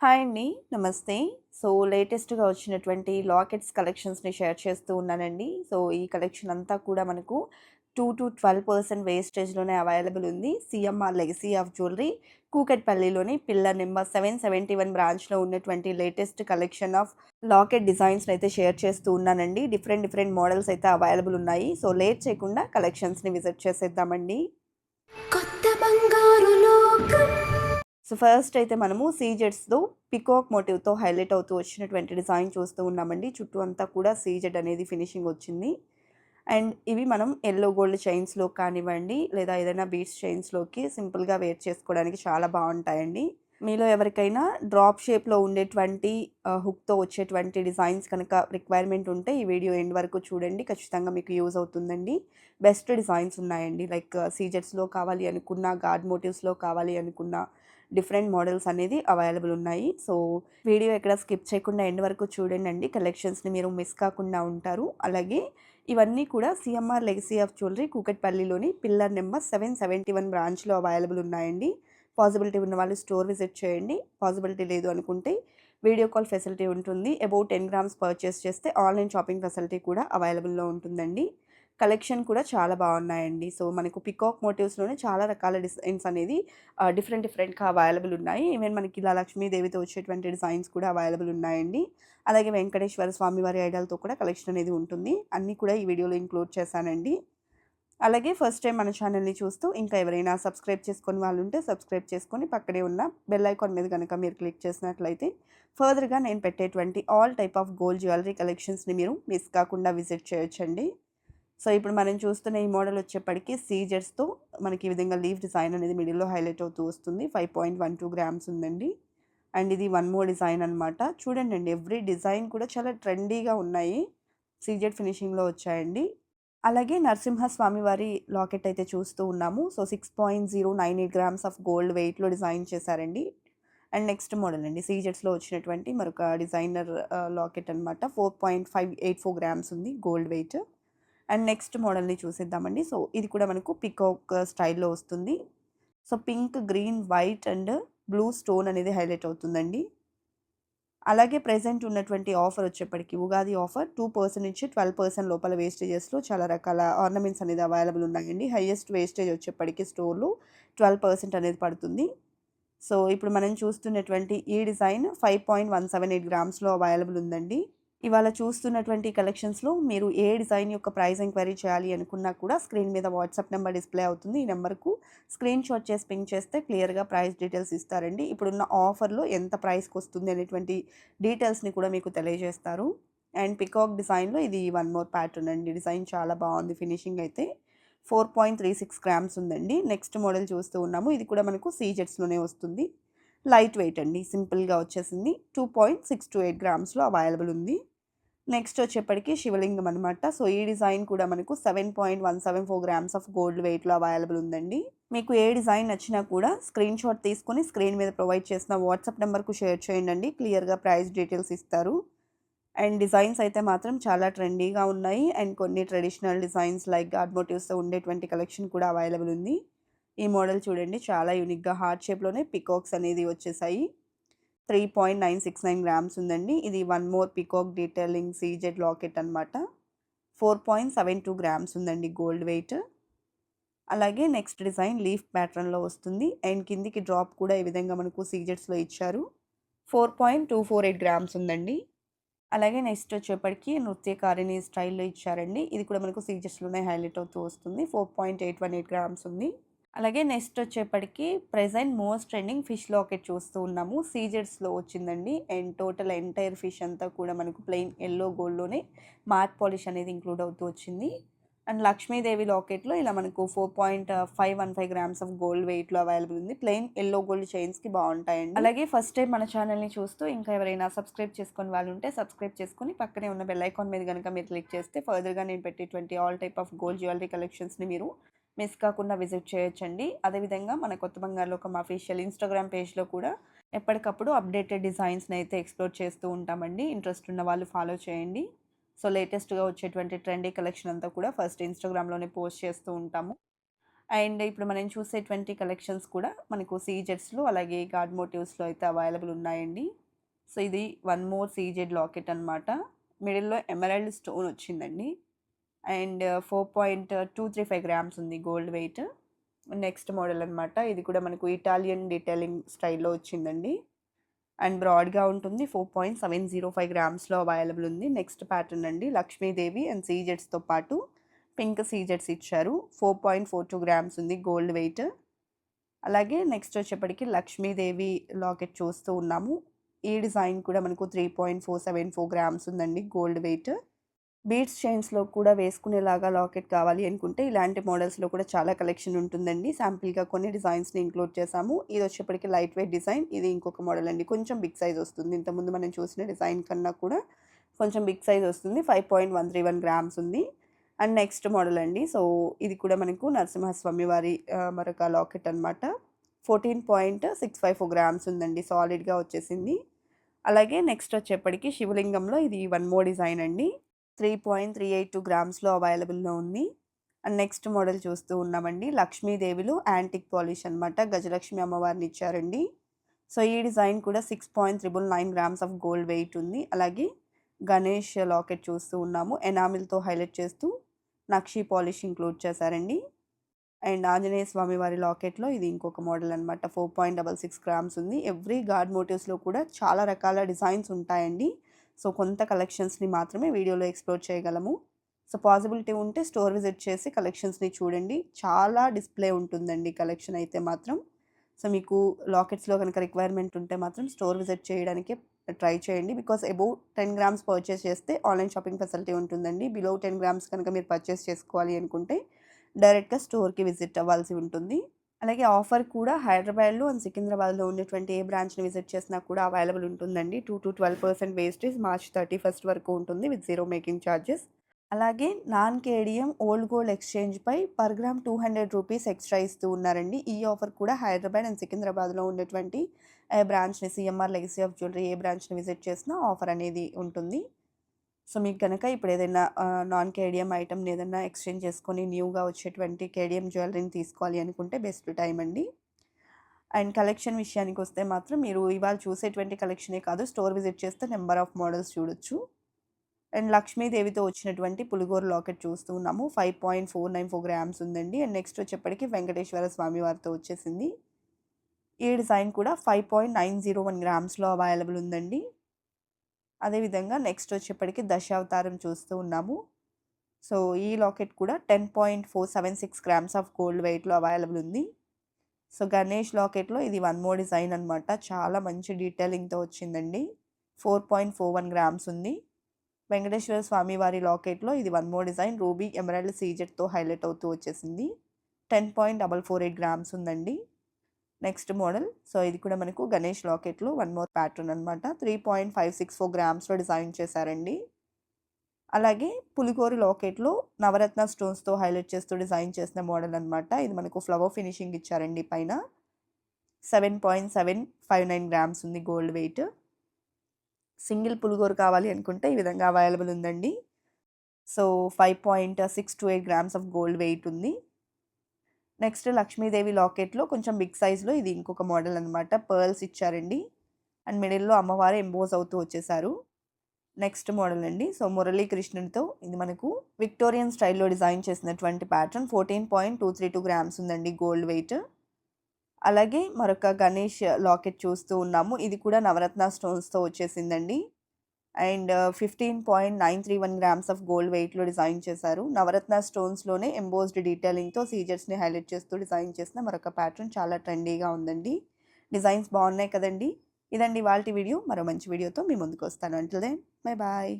Hi అండి. నమస్తే. So, లేటెస్ట్‌గా వచ్చినటువంటి లాకెట్స్ కలెక్షన్స్‌ని షేర్ చేస్తూ ఉన్నానండి. సో, ఈ కలెక్షన్ అంతా కూడా మనకు 2-12% వేస్టేజ్‌లోనే అవైలబుల్ ఉంది. సిఎంఆర్ లెగసీ ఆఫ్ జ్యువెలరీ కూకట్పల్లిలోని పిల్లర్ నెంబర్ 771 బ్రాంచ్‌లో ఉన్నటువంటి లేటెస్ట్ కలెక్షన్ ఆఫ్ లాకెట్ డిజైన్స్ని అయితే షేర్ చేస్తూ ఉన్నానండి. డిఫరెంట్ డిఫరెంట్ మోడల్స్ అయితే అవైలబుల్ ఉన్నాయి. సో, లేట్ చేయకుండా కలెక్షన్స్‌ని విజిట్ చేసేద్దామండి. కొత్త బంగారు లోకం సో, ఫస్ట్ అయితే మనము సీజెడ్స్‌తో పీకాక్ మోటివ్‌తో హైలైట్ అవుతూ వచ్చినటువంటి డిజైన్ చూస్తూ ఉన్నామండి. చుట్టూ అంతా కూడా సీజెడ్ అనేది ఫినిషింగ్ వచ్చింది. అండ్ ఇవి మనం ఎల్లో గోల్డ్ చైన్స్‌లో కానివ్వండి, లేదా ఏదైనా బీట్స్ చైన్స్‌లోకి సింపుల్‌గా వేర్ చేసుకోవడానికి చాలా బాగుంటాయండి మీలో ఎవరికైనా డ్రాప్ షేప్‌లో ఉండేటువంటి హుక్‌తో వచ్చేటువంటి డిజైన్స్ కనుక రిక్వైర్మెంట్ ఉంటే ఈ వీడియో ఎండ్ వరకు చూడండి. ఖచ్చితంగా మీకు యూజ్ అవుతుందండి. బెస్ట్ డిజైన్స్ ఉన్నాయండి. లైక్ సీజెడ్స్‌లో కావాలి అనుకున్న, గార్డ్ మోటివ్స్‌లో కావాలి అనుకున్నా డిఫరెంట్ మోడల్స్ అనేది అవైలబుల్ ఉన్నాయి. సో, వీడియో ఎక్కడ స్కిప్ చేయకుండా ఎండ్ వరకు చూడండి కలెక్షన్స్‌ని మీరు మిస్ కాకుండా ఉంటారు. అలాగే ఇవన్నీ కూడా సీఎంఆర్ లెగసీ ఆఫ్ జ్యువెలరీ కూకట్పల్లిలోని పిల్లర్ నెంబర్ 771 బ్రాంచ్‌లో అవైలబుల్ ఉన్నాయండి. పాసిబిలిటీ ఉన్న వాళ్ళు స్టోర్ విజిట్ చేయండి. పాసిబిలిటీ లేదు అనుకుంటే వీడియో కాల్ ఫెసిలిటీ ఉంటుంది. అబౌట్ టెన్ గ్రామ్స్ పర్చేస్ చేస్తే ఆన్‌లైన్ షాపింగ్ ఫెసిలిటీ కూడా అవైలబుల్‌లో ఉంటుందండి. కలెక్షన్ కూడా చాలా బాగున్నాయండి సో, మనకు పీకాక్ మోటివ్స్‌లోనే చాలా రకాల డిజైన్స్ అనేది డిఫరెంట్ డిఫరెంట్‌గా అవైలబుల్ ఉన్నాయి. ఈవెన్ మనకి ఇలా లక్ష్మీదేవితో వచ్చేటువంటి డిజైన్స్ కూడా అవైలబుల్ ఉన్నాయండి. అలాగే వెంకటేశ్వర స్వామివారి ఐడియాలతో కూడా కలెక్షన్ అనేది ఉంటుంది. అన్నీ కూడా ఈ వీడియోలో ఇంక్లూడ్ చేశానండి. అలాగే ఫస్ట్ టైం మన ఛానల్‌ని చూస్తూ ఇంకా ఎవరైనా సబ్స్క్రైబ్ చేసుకుని వాళ్ళు ఉంటే సబ్స్క్రైబ్ చేసుకొని పక్కనే ఉన్న బెల్ ఐకాన్ మీద కనుక మీరు క్లిక్ చేసినట్లయితే ఫర్దర్‌గా నేను పెట్టేటువంటి all type of gold jewellery కలెక్షన్స్‌ని మీరు మిస్ కాకుండా విజిట్ చేయొచ్చండి. సో, ఇప్పుడు మనం చూస్తున్న ఈ మోడల్ వచ్చేప్పటికి సీజెడ్స్‌తో మనకి ఈ విధంగా లీఫ్ డిజైన్ అనేది మిడిల్‌లో హైలైట్ అవుతూ వస్తుంది. 5.12 గ్రామ్స్ ఉందండి. అండ్ ఇది వన్ మోర్ డిజైన్ అనమాట. చూడండండి ఎవ్రీ డిజైన్ కూడా చాలా ట్రెండీగా ఉన్నాయి. సీజెడ్ ఫినిషింగ్‌లో వచ్చాయండి. అలాగే నరసింహస్వామి వారి లాకెట్ అయితే చూస్తూ ఉన్నాము. సో, 6.098 గ్రామ్స్ ఆఫ్ గోల్డ్ వెయిట్‌లో డిజైన్ చేశారండి. అండ్ నెక్స్ట్ మోడల్ అండి. సీజెడ్స్‌లో వచ్చినటువంటి మరొక డిజైనర్ లాకెట్ అనమాట. 4.584 గ్రామ్స్ ఉంది గోల్డ్ వెయిట్. అండ్ నెక్స్ట్ మోడల్‌ని చూసేద్దామండి. సో, ఇది కూడా మనకు పీకాక్ స్టైల్‌లో వస్తుంది. So, pink, green, white and blue stone అనేది హైలైట్ అవుతుందండి. అలాగే ప్రజెంట్ ఉన్నటువంటి ఆఫర్ వచ్చేప్పటికి ఉగాది ఆఫర్ టూ పర్సెంట్ నుంచి 12% లోపల వేస్టేజెస్‌లో చాలా రకాల ఆర్నమెంట్స్ అనేది అవైలబుల్ ఉన్నాయండి. హైయెస్ట్ వేస్టేజ్ వచ్చేప్పటికి స్టోర్‌లో 12% అనేది పడుతుంది. సో, ఇప్పుడు మనం చూస్తున్నటువంటి ఈ డిజైన్ 5.178 గ్రామ్స్‌లో అవైలబుల్ ఉందండి. ఇవాళ చూస్తున్నటువంటి కలెక్షన్స్‌లో మీరు ఏ డిజైన్ యొక్క ప్రైస్ ఎంక్వైరీ చేయాలి అనుకున్నా కూడా స్క్రీన్ మీద వాట్సాప్ నెంబర్ డిస్‌ప్లే అవుతుంది. ఈ నెంబర్‌కు స్క్రీన్ షాట్ చేసి పింక్ చేస్తే క్లియర్‌గా ప్రైస్ డీటెయిల్స్ ఇస్తారండి. ఇప్పుడున్న ఆఫర్‌లో ఎంత ప్రైస్కి వస్తుంది అనేటువంటి డీటెయిల్స్‌ని కూడా మీకు తెలియజేస్తారు. అండ్ పికాక్ డిజైన్‌లో ఇది వన్ మోర్ ప్యాటర్న్ అండి. డిజైన్ చాలా బాగుంది ఫినిషింగ్ అయితే. 4.36 గ్రామ్స్ ఉందండి. నెక్స్ట్ మోడల్ చూస్తూ ఉన్నాము. ఇది కూడా మనకు సీజెట్స్లోనే వస్తుంది. లైట్ వెయిట్ అండి. సింపుల్‌గా వచ్చేసింది. 2.628 గ్రామ్స్‌లో అవైలబుల్ ఉంది. నెక్స్ట్ వచ్చేప్పటికి శివలింగం అనమాట. సో, ఈ డిజైన్ కూడా మనకు 7.174 గ్రామ్స్ ఆఫ్ గోల్డ్ వెయిట్‌లో అవైలబుల్ ఉందండి. మీకు ఏ డిజైన్ నచ్చినా కూడా స్క్రీన్ షాట్ తీసుకొని స్క్రీన్ మీద ప్రొవైడ్ చేసిన వాట్సాప్ నెంబర్‌కు షేర్ చేయండి క్లియర్‌గా ప్రైస్ డీటెయిల్స్ ఇస్తారు. అండ్ డిజైన్స్ అయితే మాత్రం చాలా ట్రెండీగా ఉన్నాయి. అండ్ కొన్ని ట్రెడిషనల్ డిజైన్స్ లైక్ గాడ్ మోటివ్స్‌తో ఉండేటువంటి కలెక్షన్ కూడా అవైలబుల్ ఉంది. ఈ మోడల్ చూడండి చాలా యూనిక్‌గా హార్ట్ షేప్‌లోనే పీకాక్స్ అనేది వచ్చేసాయి. 3.969 గ్రామ్స్ ఉందండి. ఇది one more peacock detailing CZ locket అనమాట. 4.72 గ్రామ్స్ ఉందండి గోల్డ్ వెయిట్. అలాగే నెక్స్ట్ డిజైన్ లీఫ్ ప్యాటర్న్‌లో వస్తుంది. అండ్ కిందికి డ్రాప్ కూడా ఈ విధంగా మనకు సీజెడ్స్‌లో ఇచ్చారు. 4.248 గ్రామ్స్ ఉందండి. అలాగే నెక్స్ట్ వచ్చేప్పటికి నృత్యకారిణి స్టైల్‌లో ఇచ్చారండి. ఇది కూడా మనకు సీజెట్స్లోనే హైలైట్ అవుతూ వస్తుంది. 4.818 గ్రామ్స్ ఉంది. అలాగే నెక్స్ట్ వచ్చేప్పటికి present most trending fish locket చూస్తూ ఉన్నాము. సీజెడ్స్‌లో వచ్చిందండి. అండ్ టోటల్ ఎంటైర్ ఫిష్ అంతా కూడా మనకు ప్లెయిన్ ఎల్లో గోల్డ్‌లోనే మార్క్ పాలిష్ అనేది ఇంక్లూడ్ అవుతూ వచ్చింది. అండ్ లక్ష్మీదేవి లాకెట్‌లో ఇలా మనకు 4.515 గ్రామ్స్ ఆఫ్ గోల్డ్ వెయిట్‌లో అవైలబుల్ ఉంది. ప్లెయిన్ ఎల్లో గోల్డ్ చైన్స్‌కి బాగుంటాయండి అలాగే ఫస్ట్ టైం మన ఛానల్‌ని చూస్తూ ఇంకా ఎవరైనా సబ్స్క్రైబ్ చేసుకోని వాళ్ళుంటే సబ్స్క్రైబ్ చేసుకొని పక్కనే ఉన్న బెల్ ఐకాన్ మీద కనుక మీరు క్లిక్ చేస్తే ఫర్దర్‌గా నేను పెట్టేటువంటి all type of gold jewellery కలెక్షన్స్‌ని మీరు మిస్ కాకుండా విజిట్ చేయొచ్చండి. అదేవిధంగా మన కొత్త బంగారు లోకం అఫీషియల్ ఇన్‌స్టాగ్రామ్ పేజ్‌లో కూడా ఎప్పటికప్పుడు అప్డేటెడ్ డిజైన్స్‌ని అయితే ఎక్స్‌ప్లోర్ చేస్తూ ఉంటామండి. ఇంట్రెస్ట్ ఉన్న వాళ్ళు ఫాలో చేయండి. సో, లేటెస్ట్‌గా వచ్చేటువంటి ట్రెండీ కలెక్షన్ అంతా కూడా ఫస్ట్ ఇన్‌స్టాగ్రామ్‌లోనే పోస్ట్ చేస్తూ ఉంటాము. అండ్ ఇప్పుడు మనం చూసేటువంటి కలెక్షన్స్ కూడా మనకు సీజెడ్స్లో అలాగే గాడ్ మోటివ్స్లో అయితే అవైలబుల్ ఉన్నాయండి సో ఇది వన్ మోర్ సీజెడ్ లాకెట్ అనమాట మిడిల్లో ఎమరాల్డ్ స్టోన్ వచ్చిందండి and four point two three five grams ఉంది గోల్డ్ వెయిట్. నెక్స్ట్ మోడల్ అనమాట ఇది కూడా మనకు ఇటాలియన్ డీటెయిలింగ్ స్టైల్లో వచ్చిందండి. అండ్ బ్రాడ్గా ఉంటుంది. Four point seven zero five గ్రామ్స్లో available ఉంది. నెక్స్ట్ ప్యాటర్న్ అండి. లక్ష్మీదేవి అండ్ సీజెట్స్తో పాటు పింక్ సీజెట్స్ ఇచ్చారు. Four point four two grams ఉంది గోల్డ్ వెయిట్. అలాగే నెక్స్ట్ వచ్చేప్పటికి లక్ష్మీదేవి లాకెట్ చూస్తూ ఉన్నాము. ఈ డిజైన్ కూడా మనకు three point four seven four grams ఉందండి గోల్డ్ వెయిట్. బీడ్స్ చైన్స్లో కూడా వేసుకునేలాగా లాకెట్ కావాలి అనుకుంటే ఇలాంటి మోడల్స్లో కూడా చాలా కలెక్షన్ ఉంటుందండి. శాంపిల్గా కొన్ని డిజైన్స్ని ఇంక్లూడ్ చేసాము ఇది వచ్చేప్పటికి లైట్ వెయిట్ డిజైన్. ఇది ఇంకొక మోడల్ అండి. కొంచెం బిగ్ సైజ్ వస్తుంది. ఇంతకుముందు మనం చూసిన డిజైన్ కన్నా కూడా కొంచెం బిగ్ సైజ్ వస్తుంది. Five point one three one grams ఉంది. అండ్ నెక్స్ట్ మోడల్ అండి. సో ఇది కూడా మనకు నరసింహస్వామి వారి మరొక లాకెట్ అనమాట fourteen point six five four grams ఉందండి. సాలిడ్గా వచ్చేసింది. అలాగే నెక్స్ట్ వచ్చేప్పటికి శివలింగంలో ఇది వన్ మోర్ డిజైన్ అండి. Three point three eight two గ్రామ్స్లో అవైలబుల్లో ఉంది. అండ్ నెక్స్ట్ మోడల్ చూస్తూ ఉన్నామండి. లక్ష్మీదేవిలో యాంటిక్ పాలిష్ అనమాట గజలక్ష్మి అమ్మవారిని ఇచ్చారండి. సో ఈ డిజైన్ కూడా six point triple nine grams of gold weight ఉంది. అలాగే గణేష్ లాకెట్ చూస్తూ ఉన్నాము. ఎనామిల్తో హైలైట్ చేస్తూ నక్షి పాలిష్ ఇంక్లూడ్ చేశారండి. అండ్ ఆంజనేయ స్వామి వారి లాకెట్లో ఇది ఇంకొక మోడల్ అనమాట four point double six grams ఉంది. ఎవ్రీ గాడ్ మోటివ్స్లో కూడా చాలా రకాల డిజైన్స్ ఉంటాయండి. సో కొంత కలెక్షన్స్ని మాత్రమే వీడియోలో ఎక్స్ప్లోర్ చేయగలము. సో పాసిబిలిటీ ఉంటే స్టోర్ విజిట్ చేసి కలెక్షన్స్ని చూడండి. చాలా డిస్ప్లే ఉంటుందండి కలెక్షన్ అయితే మాత్రం. సో మీకు లాకెట్స్లో కనుక రిక్వైర్మెంట్ ఉంటే మాత్రం స్టోర్ విజిట్ చేయడానికి ట్రై చేయండి. Because above ten grams purchase చేస్తే ఆన్లైన్ షాపింగ్ ఫెసిలిటీ ఉంటుందండి. బిలో టెన్ గ్రామ్స్ కనుక మీరు పర్చేస్ చేసుకోవాలి అనుకుంటే డైరెక్ట్గా స్టోర్కి విజిట్ అవ్వాల్సి ఉంటుంది. అలాగే ఆఫర్ కూడా హైదరాబాద్లో అండ్ సికింద్రాబాద్లో ఉన్నటువంటి ఏ బ్రాంచ్ని విజిట్ చేసినా కూడా అవైలబుల్ ఉంటుందండి. Two to twelve percent wastage March thirty first వరకు ఉంటుంది విత్ జీరో మేకింగ్ ఛార్జెస్ అలాగే non KDM old gold exchange పై per gram two hundred rupees extra ఇస్తూ ఉన్నారండి. ఈ ఆఫర్ కూడా హైదరాబాద్ అండ్ సికింద్రాబాద్లో ఉన్నటువంటి ఏ బ్రాంచ్ని సిఎంఆర్ లెగసీ ఆఫ్ జ్యువెలరీ ఏ బ్రాంచ్ని విజిట్ చేసినా ఆఫర్ అనేది ఉంటుంది. సో మీకు కనుక ఇప్పుడు ఏదైనా నాన్ కేడియం ఐటమ్ని ఏదైనా ఎక్స్చేంజ్ చేసుకొని న్యూగా వచ్చేటువంటి కేడియం జ్యువెలరీని తీసుకోవాలి అనుకుంటే బెస్ట్ టైం అండి. అండ్ కలెక్షన్ విషయానికి వస్తే మాత్రం మీరు ఇవాళ చూసేటువంటి కలెక్షనే కాదు స్టోర్ విజిట్ చేస్తే నెంబర్ ఆఫ్ మోడల్స్ చూడొచ్చు. అండ్ లక్ష్మీదేవితో వచ్చినటువంటి పులిగోరు లాకెట్ చూస్తూ ఉన్నాము. Five point four nine four grams ఉందండి. అండ్ నెక్స్ట్ వచ్చేప్పటికి వెంకటేశ్వర స్వామి వారితో వచ్చేసింది. ఈ డిజైన్ కూడా five point nine zero one గ్రామ్స్లో available ఉందండి. అదేవిధంగా నెక్స్ట్ వచ్చేప్పటికి దశావతారం చూస్తూ ఉన్నాము. సో ఈ లాకెట్ కూడా ten point four seven six grams of gold వెయిట్లో అవైలబుల్ ఉంది. సో గణేష్ లాకెట్లో ఇది వన్ మోర్ డిజైన్ అనమాట చాలా మంచి డీటెయిలింగ్తో వచ్చిందండి. Four point four one grams ఉంది. వెంకటేశ్వర స్వామి వారి లాకెట్లో ఇది one more design ruby emerald సీజెట్తో highlight అవుతూ వచ్చేసింది. Ten point double four eight grams ఉందండి. Next model. సో ఇది కూడా మనకు గణేష్ లాకెట్లు వన్ మోర్ ప్యాటర్న్ అనమాట three point five six four గ్రామ్స్లో design చేశారండి. అలాగే పులికోరి లాకెట్లో నవరత్న స్టోన్స్తో హైలైట్ చేస్తూ డిజైన్ చేసిన మోడల్ అనమాట ఇది మనకు ఫ్లవర్ ఫినిషింగ్ ఇచ్చారండి పైన. Seven point seven five nine grams ఉంది గోల్డ్ వెయిట్. సింగిల్ పులిగోరు కావాలి అనుకుంటే ఈ విధంగా అవైలబుల్ ఉందండి. So five point six two eight grams of gold weight ఉంది. నెక్స్ట్ లక్ష్మీదేవి లాకెట్లో కొంచెం బిగ్ సైజ్లో ఇది ఇంకొక మోడల్ అనమాట పర్ల్స్ ఇచ్చారండి. అండ్ మిడిల్లో అమ్మవారు ఎంబోజ్ అవుతూ వచ్చేసారు. నెక్స్ట్ మోడల్ అండి. సో మురళీకృష్ణుడితో ఇది మనకు విక్టోరియన్ స్టైల్లో డిజైన్ చేసినటువంటి pattern. Fourteen point two three two grams ఉందండి గోల్డ్ వెయిట్. అలాగే మరొక గణేష్ లాకెట్ చూస్తూ ఉన్నాము. ఇది కూడా నవరత్న స్టోన్స్తో వచ్చేసిందండి. And fifteen point nine three one grams of gold వెయిట్లో డిజైన్ చేశారు. నవరత్న స్టోన్స్లోనే ఎంబోస్డ్ డీటెయిలింగ్తో సీజర్స్ని హైలైట్ చేస్తూ డిజైన్ చేసిన మరొక ప్యాటర్న్ చాలా ట్రెండీగా ఉందండి. డిజైన్స్ బాగున్నాయి కదండి. ఇదండి వాళ్ళ వీడియో. మరో మంచి వీడియోతో మీ ముందుకు వస్తాను. అంటే బై బాయ్.